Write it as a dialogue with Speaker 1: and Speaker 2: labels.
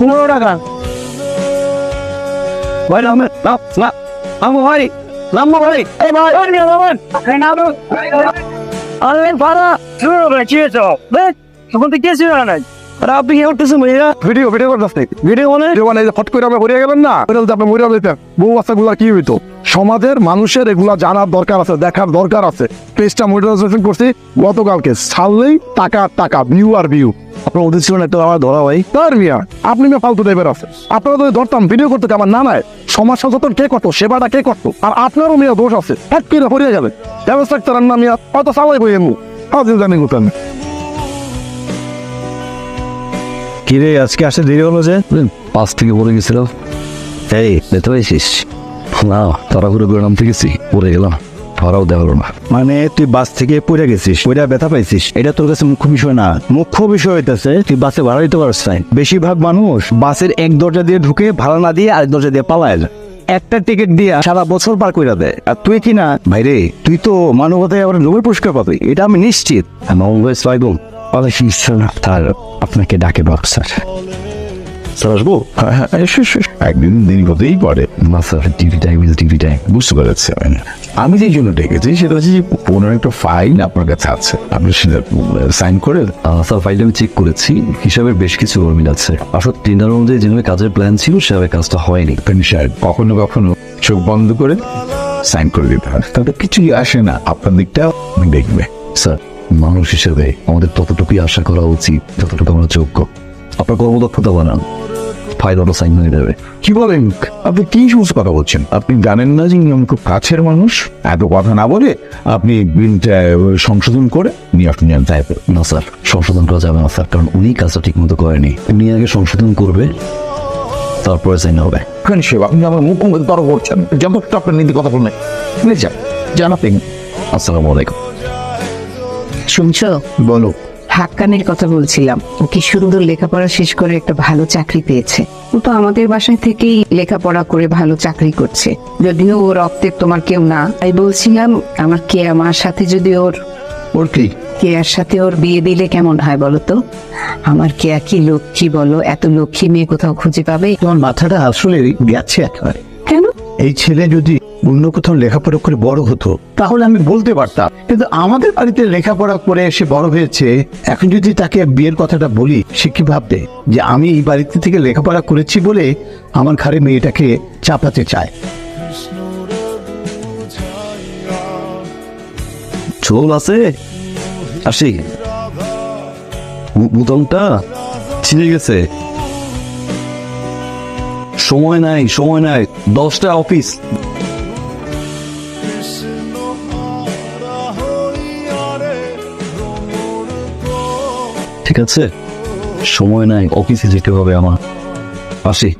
Speaker 1: পনেরো টাকা। ভাই নামে ভাই নামো ভাই। এই ভাই ওই নিয়ে নামেন। এই নামো। অনলাইন ভাড়া শুরু করে বেশ তখন তো কে ছিল না আর আপনি কি করতেছেন ভাইয়া
Speaker 2: ভিডিও ভিডিও করতে
Speaker 1: ভিডিও মানে?
Speaker 2: মানে হট করে আমরা মরিয়া গেলেন না? এটা যদি আপনি মরিয়া যেতেন বউ বাচ্চাগুলা কি হইতো? সমাজের মানুষের এগুলা জানার দরকার আছে দেখার দরকার আছে। পেজটা মনিটাইজেশন করছি গতকালকে ছাড়লেই টাকা টাকা ভিউ আর ভিউ
Speaker 1: আপনার উচিত ছিল না একটু আমার ধরা ভাই।
Speaker 2: তার মিয়া আপনি মিয়া ফালতু টাইপের আছে। আপনারা যদি ধরতাম ভিডিও করতে আমার না নাই সমাজ সচেতন কে করতো সেবাটা কে করতো? আর আপনারও মিয়া দোষ আছে। এক করে হরিয়া গেলেন ব্যবস্থা করেন না মিয়া? হয়তো চালাই বই এমু। হাজির জানি গুতেন
Speaker 1: কিরে আজকে আসতে দেরি হলো যে? পাঁচ থেকে পড়ে গেছিলাম। এই দেখতে পাইছিস? না তাড়াহুড়ো করে নামতে গেছি পড়ে গেলাম। ধরাও দেওয়া হলো না।
Speaker 3: মানে তুই বাস থেকে পড়ে গেছিস পড়ে ব্যথা পাইছিস এটা তোর কাছে মুখ্য বিষয় না। মুখ্য বিষয় হইতেছে তুই বাসে ভাড়া দিতে পারছ নাই। বেশিরভাগ মানুষ বাসের এক দরজা দিয়ে ঢুকে ভাড়া না দিয়ে আরেক দরজা দিয়ে পালায়। একটা টিকিট দিয়ে সারা বছর পার করে দেয়। আর তুই কি না? ভাইরে তুই তো মানবতায় আবার নোবেল পুরস্কার পাবি এটা আমি নিশ্চিত। ওয়ালাইকুম আসসালাম তার আপনাকে ডাকে বাবু স্যার।
Speaker 1: স্যার আসব
Speaker 4: হ্যাঁ, একদিন দেরি হতেই পারে।
Speaker 1: না sir duty time duty time
Speaker 4: বুঝতে পেরেছি আমি আমি যে জন্য ডেকেছি সেটা হচ্ছে যে পনেরো একটা ফাইল আপনার কাছে আছে। আপনি সেটা সাইন করে
Speaker 1: স্যার ফাইলটা আমি চেক করেছি। হিসাবের বেশ কিছু মিল আছে। আসলে টেন্ডার অনুযায়ী যেভাবে কাজের প্ল্যান ছিল সেভাবে কাজটা হয়নি।
Speaker 4: কখনো কখনো চোখ বন্ধ করে সাইন করে দিতে হয়। তাতে কিছুই আসে না। আপনার দিকটা দেখবে।
Speaker 1: স্যার মানুষ হিসেবে আমাদের ততটুকুই আশা করা উচিত যতটুকু আমরা যোগ্য। আপনার কর্মদক্ষতা বানান। সাইন হয়ে যাবে।
Speaker 4: কি বলেন? আপনি কি সমস্ত কথা বলছেন? আপনি জানেন না যে আমার খুব কাছের মানুষ? এত কথা না বলে আপনি বিলটা সংশোধন করে নিয়ে আসুন তাই
Speaker 1: না স্যার। সংশোধন করা যাবে না স্যার কারণ উনি কাজটা ঠিক মতো করেনি। উনি আগে সংশোধন করবে তারপরে সাইন হবে।
Speaker 4: কেন সেবা আপনি আমার মুখোমুখি তর্ক করছেন। যত আপনার নীতি কথা বলেন যান। যান আপনি।
Speaker 1: আসসালামু আলাইকুম।
Speaker 5: শুনছো?
Speaker 4: বলো।
Speaker 5: হাক্কানের কথা বলছিলাম। ও কি সুন্দর লেখাপড়া শেষ করে একটা ভালো চাকরি পেয়েছে। ও তো আমাদের বাসায় থেকেই লেখাপড়া করে ভালো চাকরি করছে। যদিও ও রক্তের তোমার কেউ না। তাই বলছিলাম আমার কে আমার সাথে যদি ওর
Speaker 4: ওর কি?
Speaker 5: কেয়ার সাথে ওর বিয়ে দিলে কেমন হয় বলো তো? আমার কেয়া কি লক্ষ্মী বলো? এত লক্ষ্মী মেয়ে কোথাও খুঁজে পাবে?
Speaker 3: তোমার মাথাটা আসলে গেছে একেবারে।
Speaker 5: কেন?
Speaker 3: এই ছেলে যদি অন্য কোথাও লেখাপড়া করে বড় হতো, তাহলে আমি বলতে পারতাম। কিন্তু আমাদের বাড়িতে লেখাপড়া করে এসে বড় হয়েছে, এখন যদি তাকে বিয়ের কথাটা বলি, সে কি ভাববে? যে আমি এই বাড়িতে থেকে লেখাপড়া করেছি বলে আমার ঘরে মেয়েটাকে চাপাতে চায়।
Speaker 1: ঝোল আছে? আসি। বু- ছিঁড়ে গেছে। সময় নাই সময় নাই। দশটা অফিস ঠিক আছে? সময় নাই অফিসে যেতে হবে আমার। আসি।